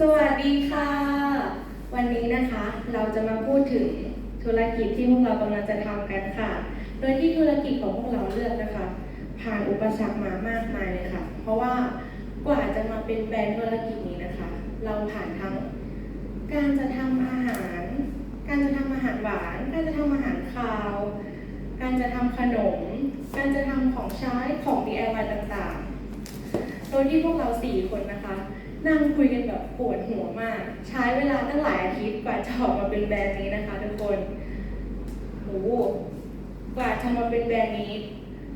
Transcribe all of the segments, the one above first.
สวัสดีค่ะ วันนี้นะคะเราจะมาพูดถึงธุรกิจที่พวกเรากำลังจะทำกันค่ะ โดยที่ธุรกิจของพวกเราเลือกนะคะ ผ่านอุปสรรคมามากมายเลยค่ะ เพราะว่ากว่าจะมาเป็นแบรนด์ธุรกิจนี้นะคะ เราผ่านทั้ง การจะทำอาหาร การจะทำอาหารหวาน การจะทำอาหารคาว การจะทำขนม การจะทำของใช้ของ DIY ต่างๆ โดยที่พวกเราสี่คนนะคะ นั่งคุยกันแบบปวดหัวมาก ใช้เวลาตั้งหลายอาทิตย์กว่าจะออกมาเป็นแบรนด์นี้นะคะทุกคนโหกว่าจะมาเป็นแบรนด์นี้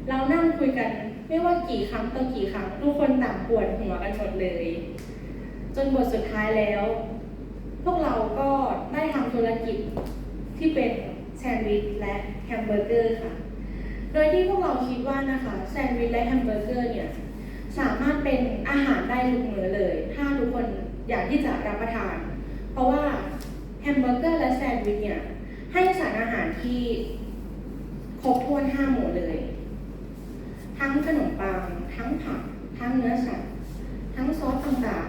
เรานั่งคุยกันไม่ว่ากี่ครั้งต่อกี่ครั้ง ทุกคนต่างปวดหัวกันหมดเลย จนบทสุดท้ายแล้ว พวกเราก็ได้ทำธุรกิจที่เป็นแซนด์วิชและแฮมเบอร์เกอร์ค่ะ โดยที่พวกเราคิดว่านะคะแซนด์วิชและแฮมเบอร์เกอร์เนี่ย สามารถเป็นอาหารได้ทุกมื้อเลย ถ้าทุกคนอยากที่จะรับประทาน เพราะว่าแฮมเบอร์เกอร์และแซนด์วิชเนี่ยให้สารอาหารที่ครบถ้วนห้าหมู่เลย ทั้งขนมปัง ทั้งผัก ทั้งเนื้อสัตว์ ทั้งซอสต่าง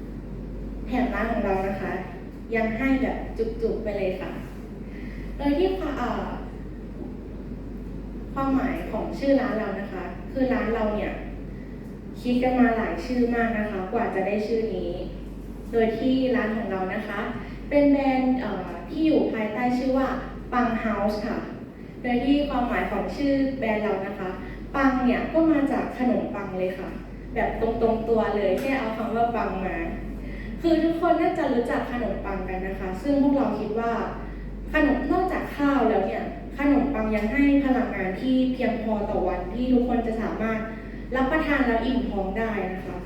ๆแถมร้านของเรานะคะ ยังให้แบบจุกๆไปเลยค่ะ โดยที่ค่ะเอ่อความหมายของชื่อร้านเรานะคะ คือร้านเราเนี่ย คิดกันมาหลายชื่อมากนะคะ กว่าจะได้ชื่อนี้ โดยที่ร้านของเรานะคะ เป็นแบรนด์ที่อยู่ภายใต้ชื่อว่าปังเฮาส์ค่ะ โดยที่ความหมายของชื่อแบรนด์เรานะคะ ปังเนี่ยก็มาจากขนมปังเลยค่ะ แบบตรงๆตัวเลยแค่เอาคำว่าปังมา คือทุกคนน่าจะรู้จักขนมปังกันนะคะ ซึ่งพวกเราคิดว่า ขนมนอกจากข้าวแล้วเนี่ยขนมปังยังให้พลังงานที่เพียงพอต่อวันที่ทุกคนจะสามารถ รับประทานแล้วอิ่มท้องได้นะคะ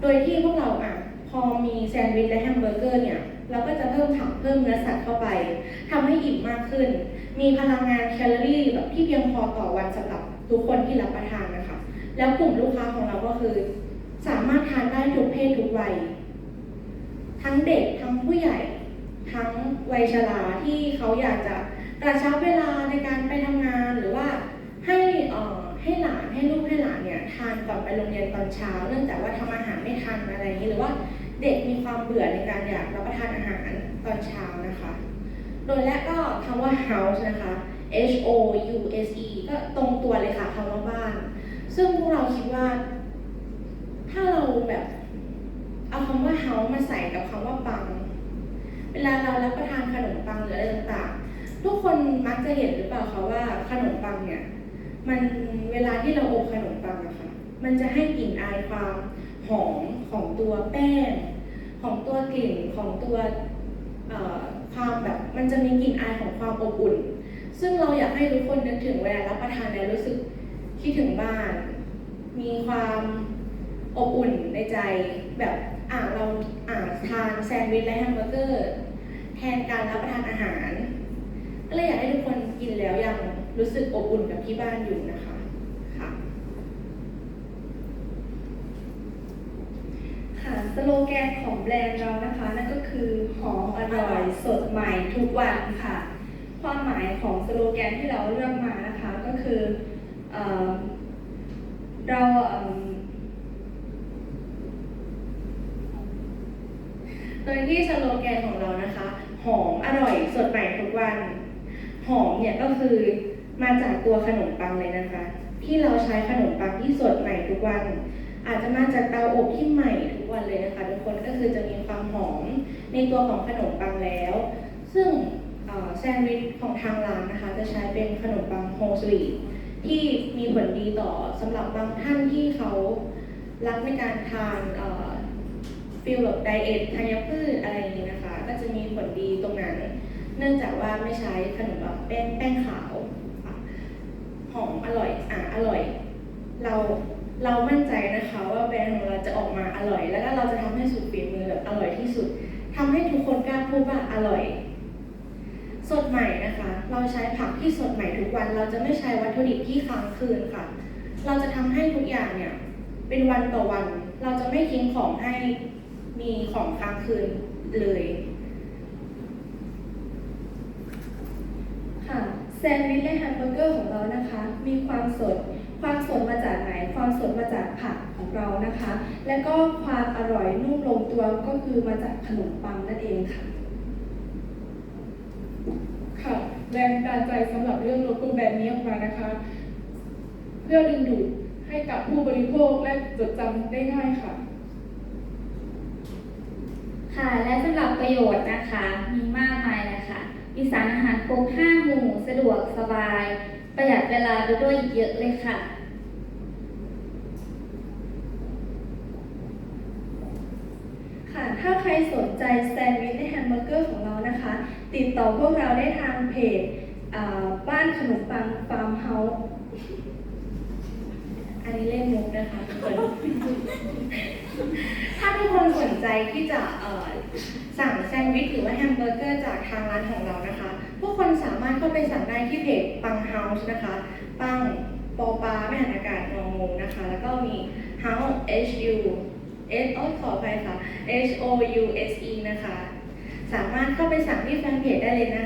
โดยที่พวกเราอะพอมีแซนด์วิชและแฮมเบอร์เกอร์เนี่ยเราก็จะเพิ่มผักเพิ่มเนื้อสัตว์เข้าไปทำให้อิ่มมากขึ้น มีพลังงานแคลอรี่แบบที่เพียงพอต่อวันสำหรับทุกคนที่รับประทานนะคะ แล้วกลุ่มลูกค้าของเราก็คือ สามารถทานได้ทุกเพศทุกวัย ทั้งเด็กทั้งผู้ใหญ่ ทั้งวัยชราที่เขาอยากจะกระชับเว ทานก่อนไปโรงเรียนตอนเช้า เนื่องจากว่าทำอาหารไม่ทันอะไรอย่างนี้หรือว่าเด็กมีความเบื่อในการอยากรับประทานอาหารตอนเช้านะคะ โดยแรกก็คำว่า house นะคะ H O U S E ก็ตรงตัวเลยค่ะคำว่าบ้าน ซึ่งพวกเราคิดว่า ถ้าเราแบบเอาคำว่า house มาใส่กับคำว่าปัง เวลาเรารับประทานขนมปังหรืออะไรต่างๆ ทุกคนมักจะเห็นหรือเปล่าคะว่าขนมปังเนี่ย มันเวลาที่เราอบขนมปังอะคะ มันจะให้กลิ่นอายความหอมของตัวแป้ง ของตัวกลิ่นของตัวความแบบมันจะมีกลิ่นอายของความอบอุ่น ซึ่งเราอยากให้ทุกคนนึกถึงเวลารับประทานแล้วรู้สึกคิดถึงบ้าน มีความอบอุ่นในใจแบบอ่าเราอ่าทานแซนด์วิชและแฮมเบอร์เกอร์แทนการรับประทานอาหาร ก็เลยอยากให้ทุกคนกินแล้วยังรู้สึกอบอุ่นกับที่บ้านอยู่นะคะ ค่ะ สโลแกนของแบรนด์เรานะคะ นั่นก็คือหอมอร่อยสดใหม่ทุกวันค่ะ ความหมายของสโลแกนที่เราเลือกมานะคะก็คือเอเราเโดยที่สโลแกนของเรานะคะ หอมอร่อยสดใหม่ทุกวัน หอมเนี่ยก็คือมาจากตัวขนมปังเลยนะคะ ที่เราใช้ขนมปังที่สดใหม่ทุกวัน อาจจะมาจากเตาอบที่ใหม่ทุกวันเลยนะคะทุกคนก็คือจะมีความหอมในตัวของขนมปังแล้ว ซึ่งแซนด์วิชของทางร้านนะคะ จะใช้เป็นขนมปังโฮลสวีทที่มีผลดีต่อสำหรับบางท่านที่เขารักในการทานฟิลแบบไดเอทธัญพืชอะไรอย่างนี้นะคะ ก็จะมีผลดีตรงนั้น เนื่องจากว่าไม่ใช้ขนมแบบแป้งแป้งขาวหอมอร่อยอะอร่อย เรา เรามั่นใจนะคะว่าแบรนด์ของเราจะออกมาอร่อย แล้วก็เราจะทำให้สุดฝีมือแบบอร่อยที่สุดทำให้ทุกคนกล้าพูดว่าอร่อย สดใหม่นะคะ เราใช้ผักที่สดใหม่ทุกวัน เราจะไม่ใช้วัตถุดิบที่ค้างคืนค่ะ เราจะทำให้ทุกอย่างเนี่ยเป็นวันต่อวัน เราจะไม่ทิ้งของให้มีของค้างคืนเลยค่ะแซนด์วิชและแฮมเบอร์เกอร์ของเรานะคะ มีความ ดมาจากผักของเรานะคะ และก็ความอร่อยนุ่มลงตัวก็คือมาจากขนมปังนั่นเองค่ะค่ะแรงบันดาลใจสำหรับเรื่องโลโก้แบรนด์นี้ออกมานะคะ เพื่อดึงดูดให้กับผู้บริโภคและจดจำได้ง่ายค่ะ ค่ะและสำหรับประโยชน์นะคะ มีมากมายเลยค่ะมีสารอาหารครบห้าหมู่สะดวกสบาย ประหยัดเวลาไปด้วยอีกเยอะเลยค่ะ ค่ะ ถ้าใครสนใจแซนด์วิชในแฮมเบอร์เกอร์ของเรานะคะ ติดต่อพวกเราได้ทางเพจบ้านขนมปังฟาร์มเฮาส์อันนี้เล่นมุกนะคะทุกคนถ้าทุกคนสนใจที่จะสั่งแซนด์วิชหรือว่าแฮมเบอร์เกอร์จากทางร้านของเรานะคะทุกคนสามารถเข้าไปสั่งได้ที่เพจปังเฮาส์นะคะ ปังปอปลาไม่หันอากาศงองูนะคะ แล้วก็มี House H U S โอ้ยขออภัยค่ะ H O U S E นะคะ สามารถเข้าไปสั่งที่แฟนเพจได้เลยนะคะ